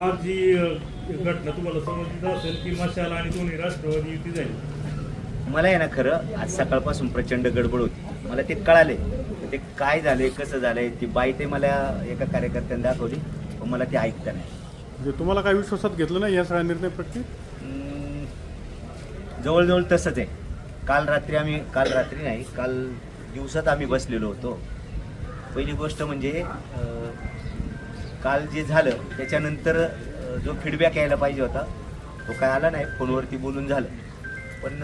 आज जी घटना तुम्हाला समजत असेल की मशाल आणि दोन्ही राष्ट्रवादी युती झाली. मला आहे ना खरं आज सकाळपासून प्रचंड गडबड होती. मला ते कळाले ते काय झाले कसं झालंय ती बाई ते मला एका कार्यकर्त्याने दाखवली पण मला ते ऐकता नाही. म्हणजे तुम्हाला काय विश्वासात घेतलं नाही या सगळ्या निर्णय प्रक्रियेत? जवळजवळ तसंच आहे. काल रात्री आम्ही काल रात्री नाही काल दिवसात आम्ही बसलेलो होतो. पहिली गोष्ट म्हणजे काल जे झालं त्याच्यानंतर जो फीडबॅक यायला पाहिजे होता तो काय आला नाही फोनवरती बोलून झालं. पण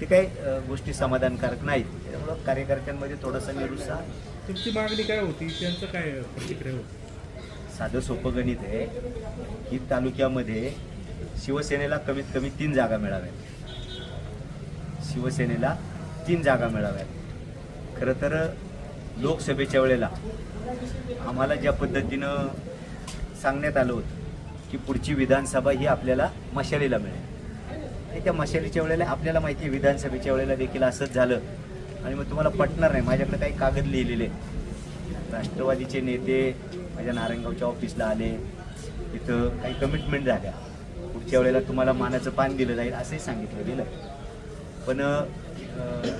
ते काही गोष्टी समाधानकारक नाहीत. त्याच्यामुळं कार्यकर्त्यांमध्ये थोडासा निरुत्साह. तुमची मागणी काय होती? त्यांचं काय प्रतिक्रिया होती? साधं सोपं गणित आहे. की तालुक्यामध्ये शिवसेनेला कमीत कमी तीन जागा मिळाव्यात. शिवसेनेला तीन जागा मिळाव्यात. खरं तर लोकसभेच्या वेळेला आम्हाला ज्या पद्धतीनं सांगण्यात आलं होतं की पुढची विधानसभा ही आपल्याला मशालीला मिळेल. आणि त्या मशालीच्या वेळेला आपल्याला माहिती आहे विधानसभेच्या वेळेला देखील असंच झालं. आणि मग तुम्हाला पटणार नाही माझ्याकडे काही कागद लिहिलेले राष्ट्रवादीचे नेते माझ्या नारायणगावच्या ऑफिसला आले. तिथं काही कमिटमेंट झाल्या. पुढच्या वेळेला तुम्हाला मानाचं पान दिलं जाईल असंही सांगितलं गेलं. पण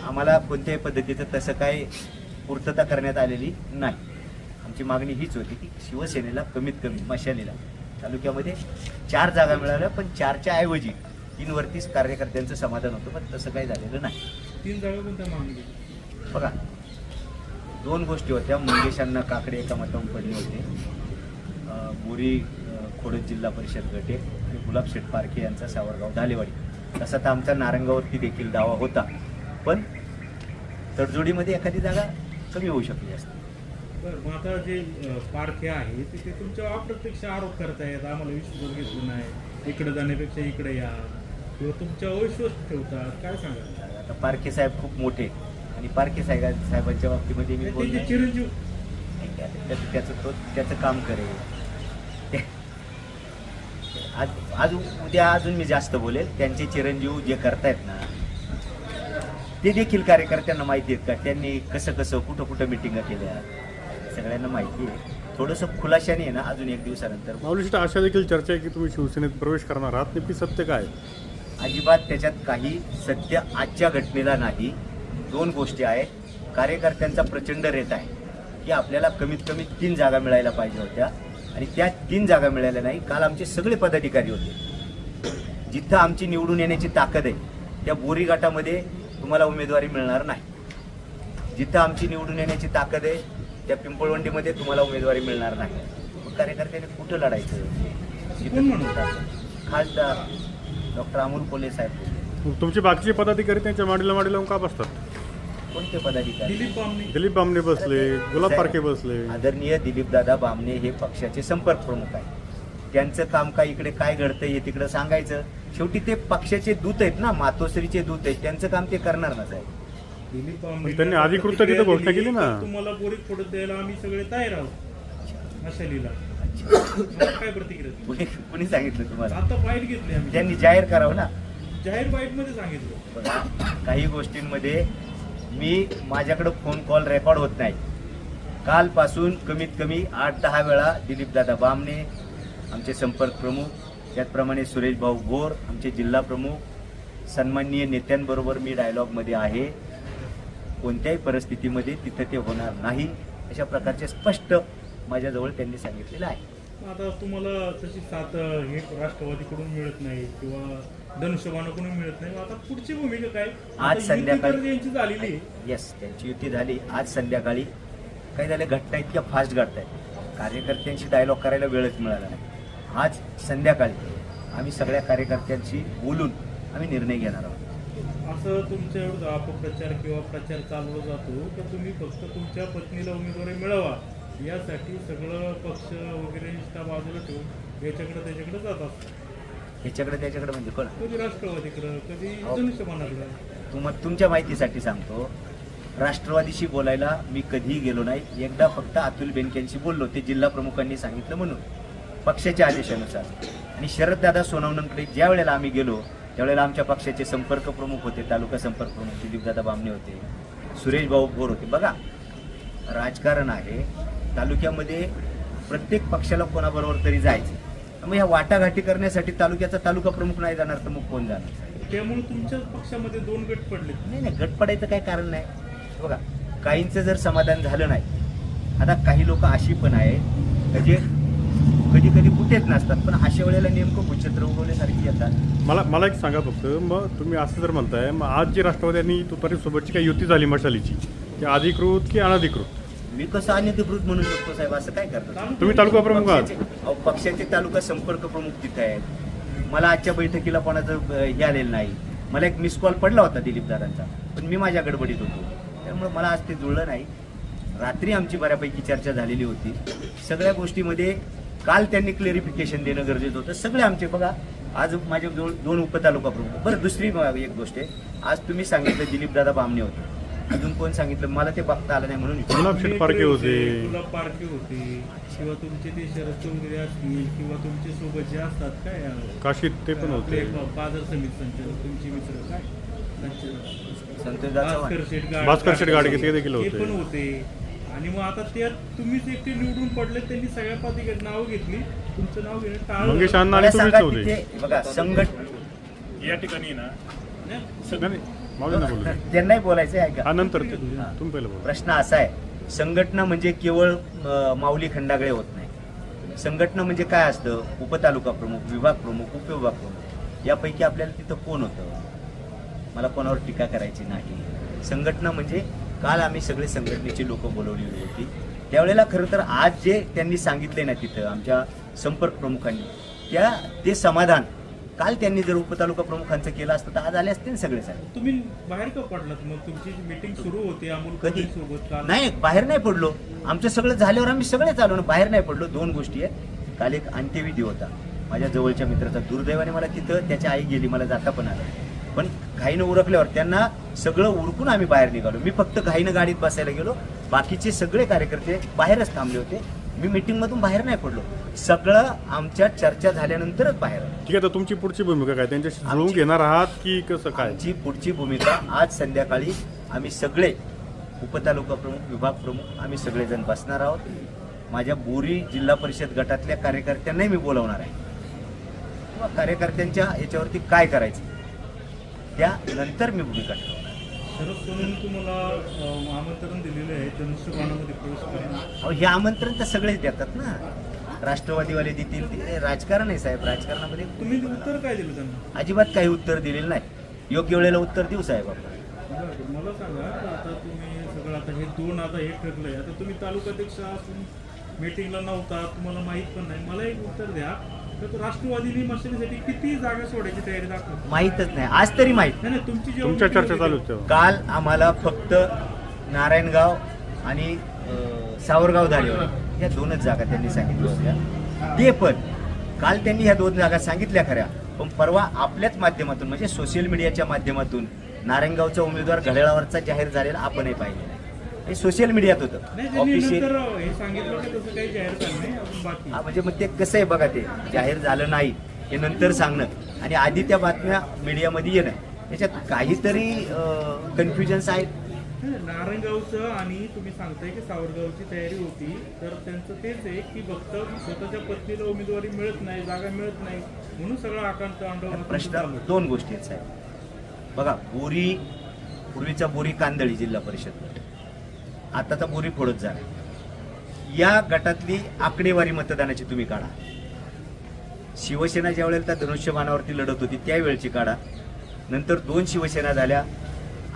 आम्हाला कोणत्याही पद्धतीचं तसं काय पूर्तता करण्यात आलेली नाही. आमची मागणी हीच होती की शिवसेनेला कमीत कमी मशालीला तालुक्यामध्ये चार जागा मिळाल्या पण चारच्या ऐवजी तीनवरतीच कार्यकर्त्यांचं समाधान होतं पण तसं काही झालेलं नाही. तीन जागा कोणत्या मागणी बघा दोन गोष्टी होत्या. मंगेशांना काकडे एका मतावून पडले होते. बोरी अं, खोडद जिल्हा परिषद गटे आणि गुलाब शेठ पारखे यांचा सावरगाव धालेवाडी. तसा तर आमचा नारंगावरती देखील दावा होता. पण तडजोडीमध्ये एखादी जागा कमी होऊ शकली असते. बरं मग आता जे पारखे आहे ते ते तुमच्यावर अप्रत्यक्ष आरोप करतायत आम्हाला विश्वास घेतलं नाही इकडे जाण्यापेक्षा इकडे या किंवा तुमच्यावर विश्वास ठेवतात काय सांगा आता पारखे साहेब खूप मोठे आणि पारखे साहेब साहेबांच्या बाबतीमध्ये मी त्यांचे चिरंजीव त्याचं त्याचं तो त्याचं काम करेल. ते- आज आज उद्या अजून मी जास्त बोलेल. त्यांचे चिरंजीव जे करतायत ना ते देखील कार्यकर्त्यांना माहिती आहेत का? त्यांनी कसं कसं कुठं कुठं मिटिंगा केल्या? सगळ्यांना माहिती आहे. थोडंसं खुलाशाने आहे ना अजून एक दिवसानंतर. माऊलीशी अशा देखील चर्चा आहे की तुम्ही शिवसेनेत प्रवेश करणार आहात. नेमकी सत्य काय? अजिबात त्याच्यात काही सत्य आजच्या घटनेला नाही. दोन गोष्टी आहेत. कार्यकर्त्यांचा प्रचंड रेट आहे की आपल्याला कमीत कमी तीन जागा मिळायला पाहिजे होत्या. आणि त्या तीन जागा मिळाल्या नाही. काल आमचे सगळे पदाधिकारी होते. जिथं आमची निवडून येण्याची ताकद आहे त्या बोरी गटामध्ये तुम्हाला उमेदवारी मिळणार नाही. जिथं आमची निवडून येण्याची ताकद आहे त्या पिंपळवंडीमध्ये तुम्हाला उमेदवारी मिळणार नाही. मग कार्यकर्त्यांनी कुठं लढायचं? खासदार डॉक्टर अमोल कोल्हे साहेब तुमचे बाकीचे पदाधिकारी त्यांच्या माडीला माडी लावून का बसतात? कोणते पदाधिकारी? दिलीप बामणी. दिलीप बामणे बसले गुलाब पारखे बसले. आदरणीय दिलीपदादा बामणे हे पक्षाचे संपर्क प्रमुख आहेत. त्यांचं काम काय इकडे काय घडतंय हे तिकडे सांगायचं. शेवटी ते पक्षाचे दूत आहेत ना मातोश्रीचे दूत आहेत. त्यांचं काम ते करणार ना साहेब? दिलीप त्यांनी अधिकृत तिथं घोषणा केली ना. तुम्हाला बोरीत फोडत द्यायला आम्ही सगळे तयार आहोत. मशालीला मला काय प्रतिक्रिया कुणी कुणी सांगितलं तुम्हाला? आता बाईट घेतली आम्ही. त्यांनी जाहीर करावं ना. जाहीर बाईटमध्ये सांगितलं. बघा, काही गोष्टींमध्ये मी माझ्याकडं फोन कॉल रेकॉर्ड होत नाही. कालपासून कमीत कमी आठ दहा वेळा दिलीपदादा बामणे आमचे संपर्क प्रमुख त्याचप्रमाणे सुरेश भाऊ भोर आमचे जिल्हा प्रमुख सन्माननीय नेत्यांबरोबर मी डायलॉगमध्ये आहे. कोणत्याही परिस्थितीमध्ये तिथं ते होणार नाही अशा प्रकारचे स्पष्ट माझ्याजवळ त्यांनी सांगितलेलं आहे. आता तुम्हाला तशी साथ हे राष्ट्रवादीकडून मिळत नाही किंवा धनुष्यबाणाकडून मिळत नाही आता पुढची भूमिका काय? युती संध्याकाळी- यांची झालेली. येस त्यांची युती झाली. आज संध्याकाळी काय झालं? घटना इतक्या फास्ट घडत आहेत कार्यकर्त्यांशी डायलॉग करायला वेळच मिळाला नाही. आज संध्याकाळी आम्ही सगळ्या कार्यकर्त्यांशी बोलून आम्ही निर्णय घेणार आहोत. असं तुमच्या एवढं अपप्रचार किंवा प्रचार चालवला जातो तर तुम्ही फक्त तुमच्या पत्नीला उमेदवारी मिळवा. यासाठी सगळं पक्ष वगैरे निष्ठा बाजूला ठेवून याच्याकडे त्याच्याकडे जात असतात. ह्याच्याकडे त्याच्याकडे म्हणजे कोण? कधी राष्ट्रवादीकडं कधी. धनुष्यबाणाकडं तुम तुमच्या माहितीसाठी सांगतो राष्ट्रवादीशी बोलायला मी कधीही गेलो नाही. एकदा फक्त अतुल बेनकेंशी बोललो ते जिल्हा प्रमुखांनी सांगितलं म्हणून पक्षाच्या आदेशानुसार. आणि शरददादा सोनवणंकडे ज्या वेळेला आम्ही गेलो त्यावेळेला आमच्या पक्षाचे संपर्क प्रमुख होते तालुका संपर्क प्रमुख दिलीपदादा बामणे होते सुरेश भाऊ भोर होते. बघा राजकारण आहे तालुक्यामध्ये प्रत्येक पक्षाला कोणाबरोबर तरी जायचं. मग ह्या वाटाघाटी करण्यासाठी तालुक्याचा तालुका प्रमुख नाही जाणार तर मग कोण जाणार? त्यामुळे तुमच्याच पक्षामध्ये दोन गट पडले. नाही नाही गट पडायचं काही कारण नाही. बघा काहींचं जर समाधान झालं नाही आता काही लोक अशी पण आहे का जे कधी कधी कुठेच नसतात पण अशा वेळेला नेमकं भूछत्र उगवण्यासारखी येतात. मला मला एक सांगा फक्त मग तुम्ही असं जर म्हणताय मग आज जी राष्ट्रवादी तुतारी सोबतची काही युती झाली मशालीची ती अधिकृत की अनधिकृत? मी कसं अनधिकृत म्हणू शकतो साहेब असं काय करतात? तुम्ही तालुका प्रमुख आहात. पक्षाचे अहो, पक्षाचे तालुका संपर्क प्रमुख तिथे आहेत. मला आजच्या बैठकीला कोणाचं अ, हे आलेलं नाही. मला एक मिस कॉल पडला होता दिलीप दादांचा पण मी माझ्या गडबडीत होतो. त्यामुळे मला आज ते जुळलं नाही. रात्री आमची बऱ्यापैकी चर्चा झालेली होती. सगळ्या गोष्टीमध्ये काल त्यांनी क्लेरिफिकेशन देणं गरजेचं होतं. सगळे आमचे बघा आज माझे जवळ दोन उपतालुका प्रमुख बरं दुसरी म- एक गोष्ट आहे. आज तुम्ही सांगितलं दिलीप दादा बामणे होते. अजून कोण सांगितलं? मला ते बघता आलं नाही म्हणून. गुलाब पारखे होते. गुलाब पारखे होते. किंवा तुमचे ते शरद चौधरी असतील किंवा तुमचे सोबत जे असतात काय अं, काशीत ते पण होते. बाजार समिती संचालक तुमचे मित्र काय. संतोष. भास्कर शेठ गाडगे ते देखील होते. आणि मग आता ते तुम्हीच एकटे निवडून पडले त्यांनी सगळ्या पाठी नाव घेतली. तुमचं नाव घेणं टाळलं. मंगेश अण्णा आणि मला तुम्हीच सांगा होते. तिथे बघा संघट या ठिकाणी ना नाही? नाही, नाही, मावळे ना बोलू दे. त्यांनाही बोलायचं आहे हा का नंतर ते तुम्ही पहिलं बोला. प्रश्न असा आहे संघटना म्हणजे केवळ अ, माऊली खंडागळे होत नाही. संघटना म्हणजे काय असतं? उपतालुका प्रमुख विभाग प्रमुख उपविभाग प्रमुख. यापैकी आपल्याला तिथं कोण होतं? मला कोणावर टीका करायची नाही. संघटना म्हणजे काल आम्ही सगळे संघटनेची लोक बोलवलेली होती. त्यावेळेला खरं तर आज जे त्यांनी सांगितले ना तिथं आमच्या संपर्क प्रमुखांनी त्या ते समाधान काल त्यांनी जर उपतालुका प्रमुखांचं केलं असतं तर आज आले असते ना सगळे साहेब. तुम्ही बाहेर का पडलात? मग तुमची मीटिंग सुरू होती अमोल कधी? सोबत नाही बाहेर नाही पडलो. आमचं सगळं झाल्यावर आम्ही सगळेच आलो ना बाहेर नाही पडलो. दोन गोष्टी आहेत. काल एक अंत्यविधी होता. माझ्या जवळच्या मित्राचा दुर्दैवाने मला तिथं त्याची आई गेली मला जाता पण आलं पण घाईनं उरकल्यावर त्यांना सगळं उरकून आम्ही बाहेर निघालो. मी फक्त घाईनं गाडीत बसायला गेलो. बाकीचे सगळे कार्यकर्ते बाहेरच थांबले होते. मी मीटिंग मधून बाहेर नाही पडलो. सगळं आमच्या चर्चा झाल्यानंतरच बाहेर आलो. ठीक आहे तर तुमची पुढची भूमिका काय? त्यांच्याशी जुळवून घेणार आहात की कसं काय? आमची पुढची भूमिका आज संध्याकाळी आम्ही सगळे उपतालुका प्रमुख विभाग प्रमुख आम्ही सगळेजण बसणार आहोत. माझ्या बोरी जिल्हा परिषद गटातल्या कार्यकर्त्यांनाही मी बोलवणार आहे. किंवा कार्यकर्त्यांच्या याच्यावरती काय करायचं? त्यानंतर मी भूमिका अं, आमंत्रण दिलेलं आहे हे आमंत्रण तर सगळेच देतात ना. राष्ट्रवादीवाले देतील ते. राजकारण आहे साहेब राजकारणामध्ये तुम्ही उत्तर काय दिलं त्यांना? अजिबात काही उत्तर दिलेलं नाही. योग्य वेळेला उत्तर देऊ साहेब आपण. मला सांगा आता तुम्ही सगळं आता हे दोन आता हे ठरलंय. आता तुम्ही तालुकाध्यक्ष असून मीटिंगला नव्हता तुम्हाला माहीत पण नाही. मला एक उत्तर द्या. तर तो राष्ट्रवादीने मशिदीसाठी किती जागा सोडायची तयारी दाखवत माहीतच नाही. आज तरी माहीत. नाही नाही तुमची जेव्हा तुमच्या चर्चा होती चालू आहेत तेव्हा काल आम्हाला फक्त नारायणगाव आणि अं, सावरगाव धारेवर या दोनच जागा त्यांनी सांगितल्या होत्या. ते पण. काल त्यांनी ह्या दोन जागा सांगितल्या खऱ्या. पण परवा आपल्याच माध्यमातून म्हणजे सोशल मीडियाच्या माध्यमातून नारायणगावचा उमेदवार घड्याळावरचा जाहीर झालेला आपणही पाहिलेला. आहे हे सोशल मीडियात होतं. ऑफिशियल म्हणजे मग ते कसं आहे बघा ते? जाहीर झालं नाही हे नंतर सांगणं. आणि आधी त्या बातम्या मीडियामध्ये येणं. याच्यात काहीतरी कन्फ्युजन्स आहेत. नारायणगावचं आणि तुम्ही सांगताय की सावरगावची तयारी होती तर त्यांचं तेच आहे की फक्त स्वतःच्या पत्नीला उमेदवारी मिळत नाही जागा मिळत नाही म्हणून सगळं आकांत हा प्रश्न. दोन गोष्टी आहेत साहेब बघा बोरी पूर्वीचा बोरी कांदळी जिल्हा परिषद. आताचा बोरी फोडत जा. या गटातली आकडेवारी मतदानाची तुम्ही काढा. शिवसेना ज्या वेळेला त्या धनुष्यबाणावरती लढत होती त्यावेळची काढा. नंतर दोन शिवसेना झाल्या.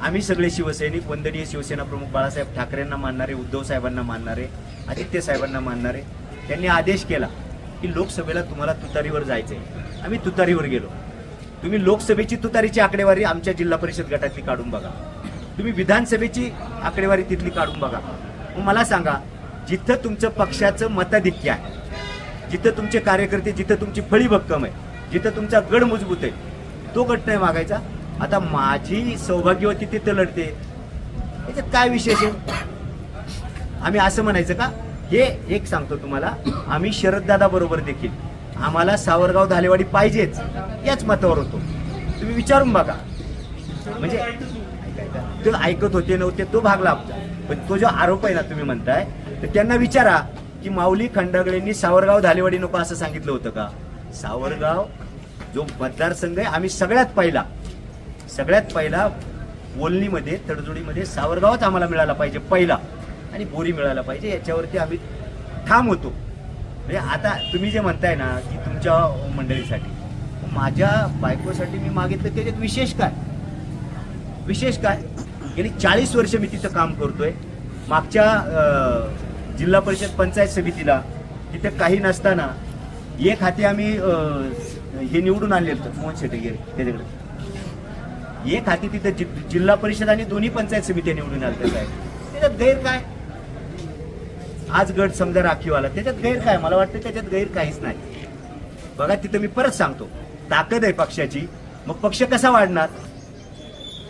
आम्ही सगळे शिवसैनिक वंदनीय शिवसेना प्रमुख बाळासाहेब ठाकरेंना मानणारे उद्धव साहेबांना मानणारे आदित्य साहेबांना मानणारे त्यांनी आदेश केला की लोकसभेला तुम्हाला तुतारीवर जायचं आहे आम्ही तुतारीवर गेलो. तुम्ही लोकसभेची तुतारीची आकडेवारी आमच्या जिल्हा परिषद गटातली काढून बघा. तुम्ही विधानसभेची आकडेवारी तिथली काढून बघा. मग मला सांगा जिथं तुमचं पक्षाचं मताधिक्य आहे जिथं तुमचे कार्यकर्ते जिथं तुमची फळी भक्कम आहे जिथं तुमचा गड मजबूत आहे तो गट नाही मागायचा? आता माझी सौभाग्यवती तिथं लढते. याच्यात काय विशेष आहे? आम्ही असं म्हणायचं का? हे एक सांगतो तुम्हाला आम्ही शरददादा बरोबर देखील आम्हाला सावरगाव धालेवाडी पाहिजेच याच मतावर होतो. तुम्ही विचारून बघा. म्हणजे ऐकायचा. ते ऐकत होते नव्हते तो भागला आपला पण तो जो आरोप आहे ना तुम्ही म्हणताय तर त्यांना विचारा की माऊली खंडगळेंनी सावरगाव धालेवाडी नको असं सांगितलं होतं का? सावरगाव जो मतदारसंघ आहे आम्ही सगळ्यात पहिला सगळ्यात पहिला बोलणीमध्ये तडजोडीमध्ये सावरगावच आम्हाला मिळाला पाहिजे पहिला. आणि बोरी मिळाला पाहिजे याच्यावरती आम्ही ठाम होतो. म्हणजे आता तुम्ही जे म्हणताय ना की तुमच्या मंडळीसाठी माझ्या बायकोसाठी मी मागितलं त्याच्यात विशेष काय? विशेष काय? गेली चाळीस वर्ष मी तिथं काम करतोय. मागच्या जिल्हा परिषद पंचायत समितीला तिथं काही नसताना एक हाती आम्ही अं, हे निवडून आणले होतं मोहन शेटगेर त्याच्याकडे. एक हाती तिथं जि- जिल्हा परिषद आणि दोन्ही पंचायत समित्या निवडून आल्या साहेब. त्याच्यात गैर काय? आज गट समजा राखीवाला त्याच्यात गैर काय? मला वाटतं त्याच्यात गैर काहीच नाही. बघा तिथं मी परत सांगतो. ताकद आहे पक्षाची. मग पक्ष कसा वाढणार?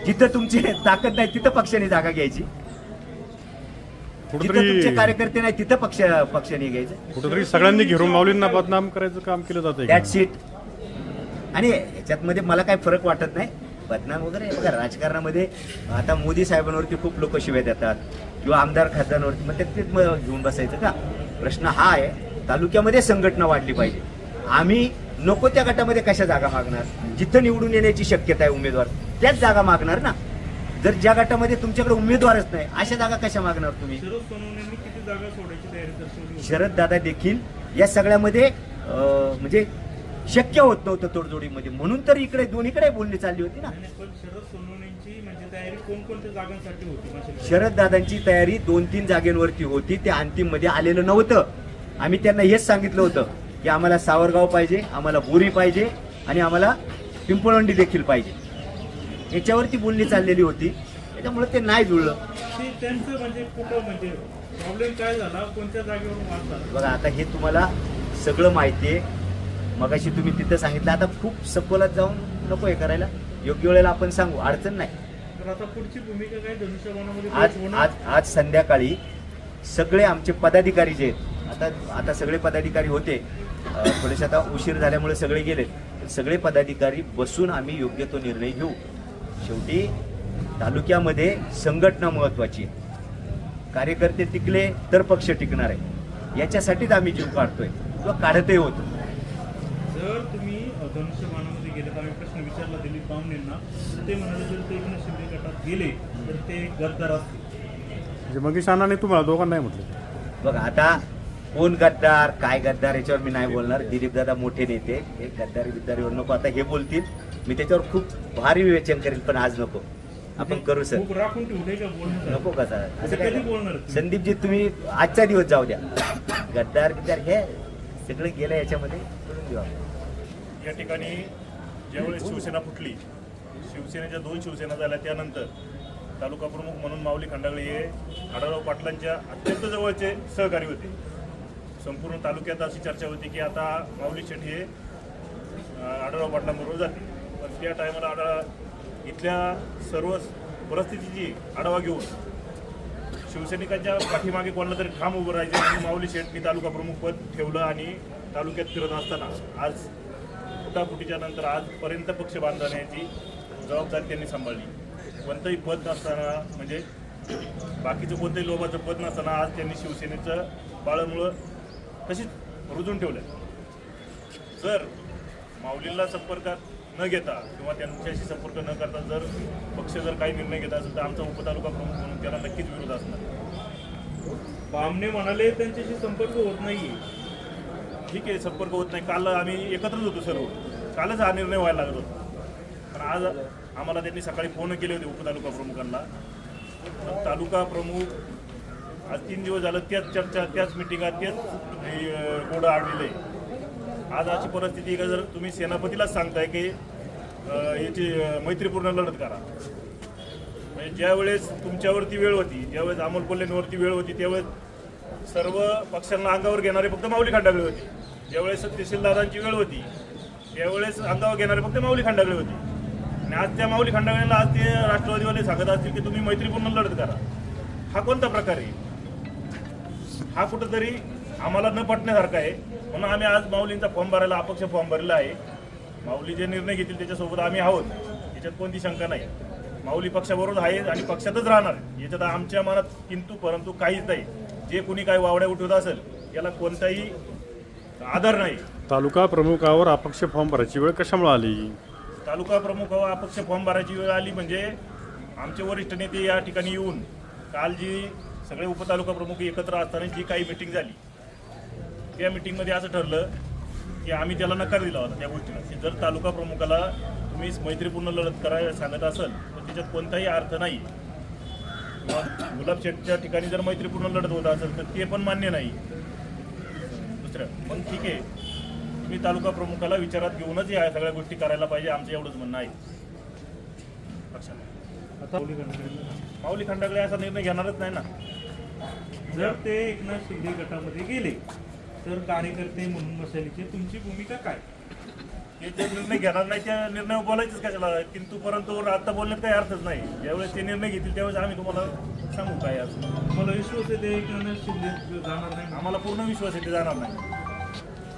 जिथं तुमची ताकद नाही तिथं पक्षाने जागा घ्यायची. जिथं तुमचे कार्यकर्ते नाही तिथं पक्ष पक्षाने घ्यायचं. कुठेतरी सगळ्यांनी घेरून माऊलींना बदनाम करायचं काम केलं जात दॅट सीट आणि याच्यात मध्ये मला काही फरक वाटत नाही. बदनाम वगैरे बघा राजकारणामध्ये आता मोदी साहेबांवरती खूप लोक शिव्या देतात किंवा आमदार खासदारांवरती मग ते घेऊन बसायचं का? प्रश्न हा आहे तालुक्यामध्ये संघटना वाढली पाहिजे. आम्ही नको त्या गटामध्ये कशा जागा मागणार? जिथं निवडून येण्याची शक्यता आहे उमेदवार. त्याच जागा मागणार ना? जर ज्या गटामध्ये तुमच्याकडे उमेदवारच नाही अशा जागा कशा मागणार तुम्ही? शरद सोनवणेंनी किती जागा सोडायची तयारी दर्शवली होती? शरद दादा देखील या सगळ्यामध्ये अं, म्हणजे शक्य होत नव्हतं तोडजोडीमध्ये. म्हणून तर इकडे दोन्हीकडे बोलणी चालली होती ना. पण शरद सोनवणेंची म्हणजे तयारी कोणकोणत्या जागांसाठी होती? माशिरला? शरद दादांची तयारी दोन तीन जागेंवरती होती. ते अंतिममध्ये आलेलं नव्हतं. आम्ही त्यांना हेच सांगितलं होतं की आम्हाला सावरगाव पाहिजे आम्हाला बोरी पाहिजे आणि आम्हाला पिंपळवंडी देखील पाहिजे. याच्यावरती बोलणी चाललेली होती. त्याच्यामुळे ते नाही जुळलं. त्यांचं म्हणजे कुठं म्हणजे प्रॉब्लेम काय झाला? कोणत्या झाला? बघा आता हे तुम्हाला सगळं माहिती आहे. मगाशी तुम्ही तिथं सांगितलं आता खूप सखोलात जाऊन नको हे करायला. योग्य वेळेला आपण सांगू अडचण नाही. तर आता पुढची भूमिका काय? धनुष्यबाणामध्ये आज? आज आज संध्याकाळी सगळे आमचे पदाधिकारी जे आहेत आता आता सगळे पदाधिकारी होते. थोडेसे आता उशीर झाल्यामुळे सगळे गेले सगळे पदाधिकारी बसून आम्ही योग्य तो निर्णय घेऊ. शेवटी तालुक्यामध्ये संघटना महत्वाची आहे. कार्यकर्ते टिकले तर पक्ष टिकणार आहे. याच्यासाठीच आम्ही जीव काढतोय. किंवा काढतही होतो. जर तुम्ही धनुष्यबाणामध्ये गेले तर आम्ही प्रश्न विचारला दिलीप तर ते म्हणाले जर ते एकनाथ शिंदे गटात गेले तर ते गद्दार असतील. म्हणजे मंगेश अण्णाने तुम्हाला दोघांना नाही म्हटलं. बघा आता कोण गद्दार काय गद्दार याच्यावर मी नाही बोलणार. दिलीप दादा मोठे नेते हे गद्दारी बिद्दारीवर नको आता हे बोलतील. मी त्याच्यावर खूप भारी विवेचन करेल पण आज नको. आपण करू सर. ठेवले का नको कसा असं काय? संदीपजी तुम्ही आजचा दिवस जाऊ द्या. गद्दार बिद्दार हे सगळं गेलं याच्यामध्ये करून देऊ आपण. या ठिकाणी ज्यावेळेस शिवसेना फुटली शिवसेनेच्या दोन शिवसेना झाल्या त्यानंतर तालुका प्रमुख म्हणून माऊली खंडागळे हे आढळराव पाटलांच्या अत्यंत जवळचे सहकारी होते. संपूर्ण तालुक्यात अशी चर्चा होती की आता माऊली शेठ हे आढळराव पाटलांबरोबर जाते पण त्या टायमाला आढळा इथल्या सर्व परिस्थितीची आढावा घेऊन शिवसैनिकांच्या पाठीमागे कोणाला तरी ठाम उभं राहायचे आणि माऊली शेठनी तालुका प्रमुख पद ठेवलं आणि तालुक्यात फिरत असताना आज फुटाफुटीच्या नंतर आजपर्यंत पक्ष बांधण्याची जबाबदारी त्यांनी सांभाळली. कोणतंही पद नसताना म्हणजे बाकीचं कोणतंही लोभाचं पद नसताना आज त्यांनी शिवसेनेचं बाळमुळं तशीच रुजून ठेवलं जर माऊलीला संपर्कात न घेता किंवा त्यांच्याशी संपर्क न करता जर पक्ष जर काही निर्णय घेत असेल तर आमचा उपतालुका प्रमुख म्हणून त्याला नक्कीच विरोध असणार. बामणे म्हणाले त्यांच्याशी संपर्क होत नाही. ठीक आहे संपर्क होत नाही. काल आम्ही एकत्रच होतो सर्व कालच हा निर्णय व्हायला लागत होता. पण आज आम्हाला त्यांनी सकाळी फोन केले होते उपतालुका प्रमुखांना. तालुका प्रमुख आज तीन दिवस झालं त्याच चर्चा त्याच मिटिंगात त्याच गोडं आडलेलं आहे. आज अशी परिस्थिती का जर तुम्ही सेनापतीलाच सांगताय की याची मैत्रीपूर्ण लढत करा. म्हणजे ज्यावेळेस तुमच्यावरती वेळ होती ज्यावेळेस अमोल कोल्हेंवरती वेळ होती त्यावेळेस सर्व पक्षांना अंगावर घेणारे फक्त माऊली खंडागळे होते. ज्यावेळेस तहसीलदारांची वेळ होती त्यावेळेस अंगावर घेणारे फक्त माऊली खंडागळे होते. आणि आज त्या माऊली खंडागळेला आज ते राष्ट्रवादीवाले सांगत असतील की तुम्ही मैत्रीपूर्ण लढत करा. हा कोणता प्रकार आहे? हा कुठंतरी आम्हाला न पटण्यासारखा आहे. म्हणून आम्ही आज माऊलींचा फॉर्म भरायला अपक्ष फॉर्म भरलेला आहे. माऊली जे निर्णय घेतील त्याच्यासोबत आम्ही आहोत. याच्यात कोणती शंका नाही. माऊली पक्षाबरोबर आहे आणि पक्षातच राहणार. याच्यात आमच्या मनात किंतु परंतु काहीच नाही. जे कुणी काही वावड्या उठवत असेल याला कोणताही आधार नाही. तालुका प्रमुखावर अपक्ष फॉर्म भरायची वेळ कशामुळे आली? तालुका प्रमुख व अपक्ष फॉर्म भरायची वेळ आली म्हणजे आमचे वरिष्ठ नेते या ठिकाणी येऊन काल जी सगळे उपतालुका प्रमुख एकत्र असताना जी काही मिटिंग झाली त्या मिटिंगमध्ये असं ठरलं की आम्ही त्याला नकार दिला होता त्या गोष्टीला. की जर तालुका प्रमुखाला तुम्ही मैत्रीपूर्ण लढत करायला सांगत असाल तर त्याच्यात कोणताही अर्थ नाही. किंवा गुलाब शेठच्या ठिकाणी जर मैत्रीपूर्ण लढत होत असेल तर ते पण मान्य नाही. दुसरं मग ठीक आहे. तुम्ही तालुका प्रमुखाला विचारात घेऊनच या सगळ्या गोष्टी करायला पाहिजे आमचं एवढंच म्हणणं आहे. आता माऊली खंडाकडे माऊली खंडागळे असा निर्णय घेणारच नाही ना. जर ते एकनाथ शिंदे गटामध्ये गेले तर कार्यकर्ते म्हणून मशालीचे तुमची भूमिका काय? ते जे निर्णय घेणार नाही त्या निर्णय बोलायचंच कशाला? किंतु परंतु आता बोलण्यात काही अर्थच नाही. ज्यावेळेस ते निर्णय घेतील त्यावेळेस आम्ही तुम्हाला सांगू काय असं. मला विश्वास आहे ते एकनाथ शिंदे जाणार नाही? आम्हाला पूर्ण विश्वास आहे ते जाणार नाही.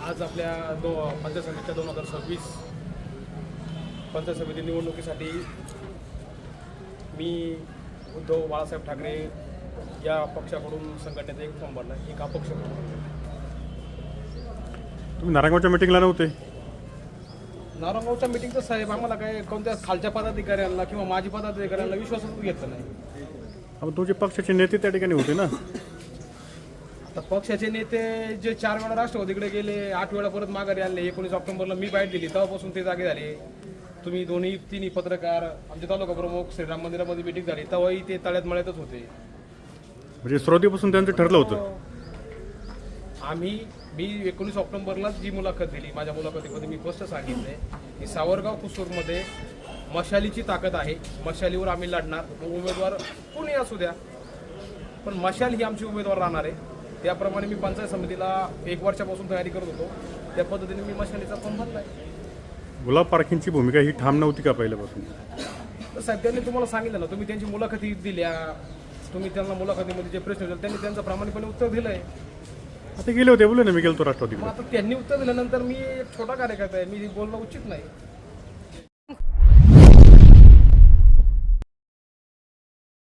आज आपल्या दो पंचायत समितीच्या दोन हजार सव्वीस पंचायत समिती निवडणुकीसाठी मी उद्धव बाळासाहेब ठाकरे या पक्षाकडून संघटनेचा एक फॉर्म भरला एक अपक्ष म्हणून. तुम्ही नारायणगावच्या मिटिंगला नव्हते नारायणगावच्या मिटिंगचं साहेब आम्हाला काय कोणत्या खालच्या पदाधिकाऱ्यांना किंवा माजी पदाधिकाऱ्यांना विश्वासच घेतलं नाही. आपण तुमचे पक्षाचे नेते त्या ठिकाणी होते ना. आता पक्षाचे नेते जे चार वेळा राष्ट्रवादीकडे गेले आठ वेळा परत माघारी आणले एकोणीस ऑक्टोबरला मी बाईट दिली तेव्हापासून ते जागे झाले. तुम्ही दोन्ही तिन्ही पत्रकार आमचे तालुका प्रमुख श्रीराम मंदिरामध्ये मिटिंग झाली तेव्हाही ते तळ्यात मळ्यातच होते. म्हणजे सुरुवातीपासून त्यांचं ठरलं होतं. आम्ही मी एकोणीस ऑक्टोबरला जी मुलाखत दिली माझ्या मुलाखतीमध्ये मी स्पष्ट सांगितले. की सावरगाव कुसूरमध्ये मशालीची ताकद आहे. मशालीवर आम्ही लढणार. उमेदवार कोणी असू द्या. पण मशाल ही आमची उमेदवार राहणार आहे. त्याप्रमाणे मी पंचायत समितीला एक वर्षापासून तयारी करत होतो. त्या पद्धतीने मी मशालीचा फॉर्म भरलाय. गुलाब पार्किंगची भूमिका ही ठाम नव्हती का पहिल्यापासून? तर साहेब त्यांनी तुम्हाला सांगितलं ना तुम्ही त्यांची मुलाखती दिल्या. तुम्ही त्यांना मुलाखतीमध्ये जे प्रश्न विचारले त्यांनी त्यांचं प्रामाणिकपणे उत्तर दिलंय. आता गेले होते बोलले ना मी गेलो राष्ट्रवादीकडे. मग आता त्यांनी उत्तर दिल्यानंतर मी एक छोटा कार्यकर्ता आहे मी बोलणं उचित नाही.